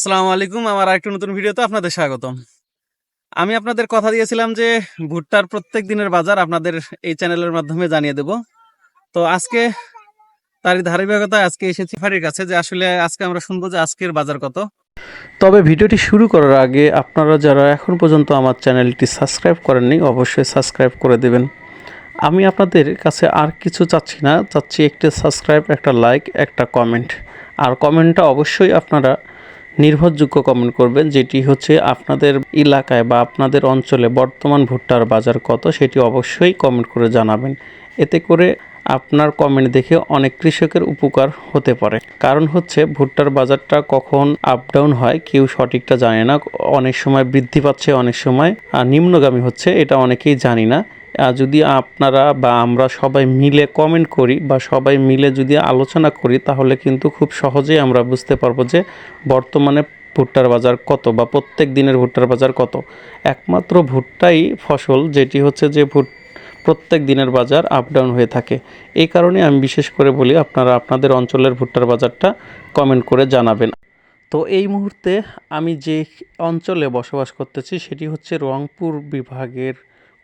আসসালামু আলাইকুম। আমার আরেকটা নতুন ভিডিওতে আপনাদের স্বাগতম। আমি আপনাদের কথা দিয়েছিলাম যে ভুট্টার প্রত্যেক দিনের বাজার আপনাদের এই চ্যানেলের মাধ্যমে জানিয়ে দেব। তো আজকে তারই ধারাবাহিকতায় আজকে এসেছি ফারির কাছে যে আসলে আজকে আমরা শুনব যে আজকের বাজার কত। তবে ভিডিওটি শুরু করার আগে আপনারা যারা এখন পর্যন্ত আমার চ্যানেলটি সাবস্ক্রাইব করেননি, অবশ্যই সাবস্ক্রাইব করে দেবেন। আমি আপনাদের কাছে আর কিছু চাচ্ছি না। চাচ্ছি একটি সাবস্ক্রাইব, একটা লাইক, একটা কমেন্ট। আর কমেন্টটা অবশ্যই আপনারা নির্ভরযোগ্য কমেন্ট করবেন যেটি হচ্ছে আপনাদের এলাকায় বা আপনাদের অঞ্চলে বর্তমান ভুট্টার বাজার কত সেটি অবশ্যই কমেন্ট করে জানাবেন। এতে করে আপনার কমেন্ট দেখে অনেক কৃষকের উপকার হতে পারে। কারণ হচ্ছে ভুট্টার বাজারটা কখন আপ ডাউন হয় কেউ সঠিকটা জানে না। অনেক সময় বৃদ্ধি পাচ্ছে অনেক সময় আহ, নিম্নগামী হচ্ছে এটা অনেকেই জানি না। আর যদি আপনারা বা আমরা সবাই মিলে কমেন্ট করি বা সবাই মিলে যদি আলোচনা করি, তাহলে কিন্তু খুব সহজেই আমরা বুঝতে পারব যে বর্তমানে ভুট্টার বাজার কত বা প্রত্যেক দিনের ভুট্টার বাজার কত। একমাত্র ভুট্টাই ফসল, যেটি হচ্ছে যে ভুট, প্রত্যেক দিনের বাজার আপ ডাউন হয়ে থাকে। এই কারণে আমি বিশেষ করে বলি, আপনারা আপনাদের অঞ্চলের ভুট্টার বাজারটা কমেন্ট করে জানাবেন। তো এই মুহূর্তে আমি যে অঞ্চলে বসবাস করতেছি, সেটি হচ্ছে রংপুর বিভাগের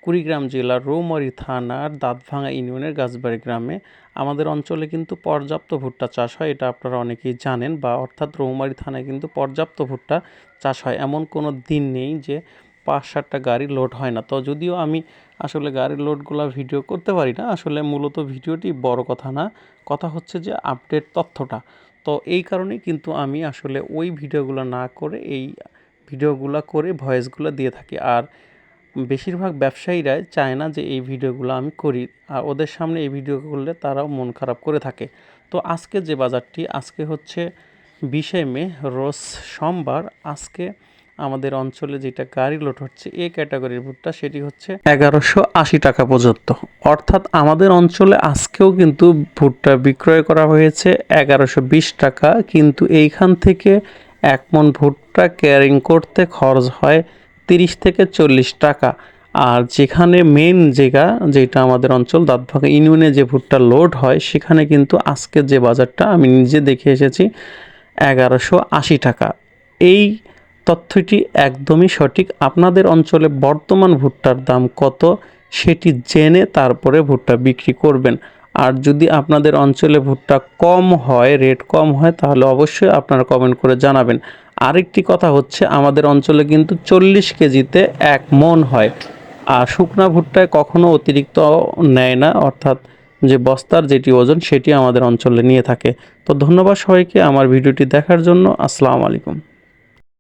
কুড়িগ্রাম জেলার রৌমারী থানার দাঁতভাঙা ইউনিয়নের গাছবাড়ি গ্রামে আমাদের অঞ্চলে কিন্তু পর্যাপ্ত ভুট্টা চাষ হয়, এটা আপনারা অনেকেই জানেন বা অর্থাৎ রৌমারী থানায় কিন্তু পর্যাপ্ত ভুট্টা চাষ হয়। এমন কোনো দিন নেই যে পাঁচ সাতটা গাড়ি লোড হয় না। তো যদিও আমি আসলে গাড়ির লোডগুলো ভিডিও করতে পারি না, আসলে মূলত ভিডিওটি বড় কথা না, কথা হচ্ছে যে আপডেট তথ্যটা। তো এই কারণেই কিন্তু আমি আসলে ওই ভিডিওগুলো না করে, এই ভিডিওগুলো করে ভয়েসগুলো দিয়ে থাকি। আর বেশিরভাগ ব্যবসায়ীরাই চায় না যে এই ভিডিওগুলো আমি করি, আর ওদের সামনে এই ভিডিও করলে তারাও মন খারাপ করে থাকে। তো আজকে যে বাজারটি, আজকে হচ্ছে বিশে মে, রোজ সোমবার, আজকে আমাদের অঞ্চলে যেটা গাড়ি লোড হচ্ছে, এ ক্যাটাগরির ভুট্টা, সেটি হচ্ছে এগারোশো আশি টাকা পর্যন্ত। অর্থাৎ আমাদের অঞ্চলে আজকেও কিন্তু ভুট্টা বিক্রয় করা হয়েছে এগারোশো বিশ টাকা, কিন্তু এইখান থেকে এক মন ভুট্টা ক্যারিং করতে খরচ হয় তিরিশ থেকে চল্লিশ টাকা। আর যেখানে মেন জায়গা, যেটা আমাদের অঞ্চল দাঁতভাঙা ইউনিয়নে যে ভুট্টা লোড হয়, সেখানে কিন্তু আজকে যে বাজারটা আমি নিজে দেখে এসেছি, এগারোশো আশি টাকা। এই তথ্যটি একদমই সঠিক। আপনাদের অঞ্চলে বর্তমান ভুট্টার দাম কত, সেটি জেনে তারপরে ভুট্টা বিক্রি করবেন। আর যদি আপনাদের অঞ্চলে ভুট্টা কম হয় রেট কম হয়, তাহলে অবশ্যই আপনারা কমেন্ট করে জানাবেন। আরেকটি কথা হচ্ছে, আমাদের অঞ্চলে কিন্তু চল্লিশ কেজিতে এক মন হয়। আর শুকনা ভুট্টায় কখনো অতিরিক্ত নেয় না, অর্থাৎ যে বস্তার যেটি ওজন, সেটি আমাদের অঞ্চলে নিয়ে থাকে। তো ধন্যবাদ সবাইকে আমার ভিডিওটি দেখার জন্য। আসসালামু আলাইকুম।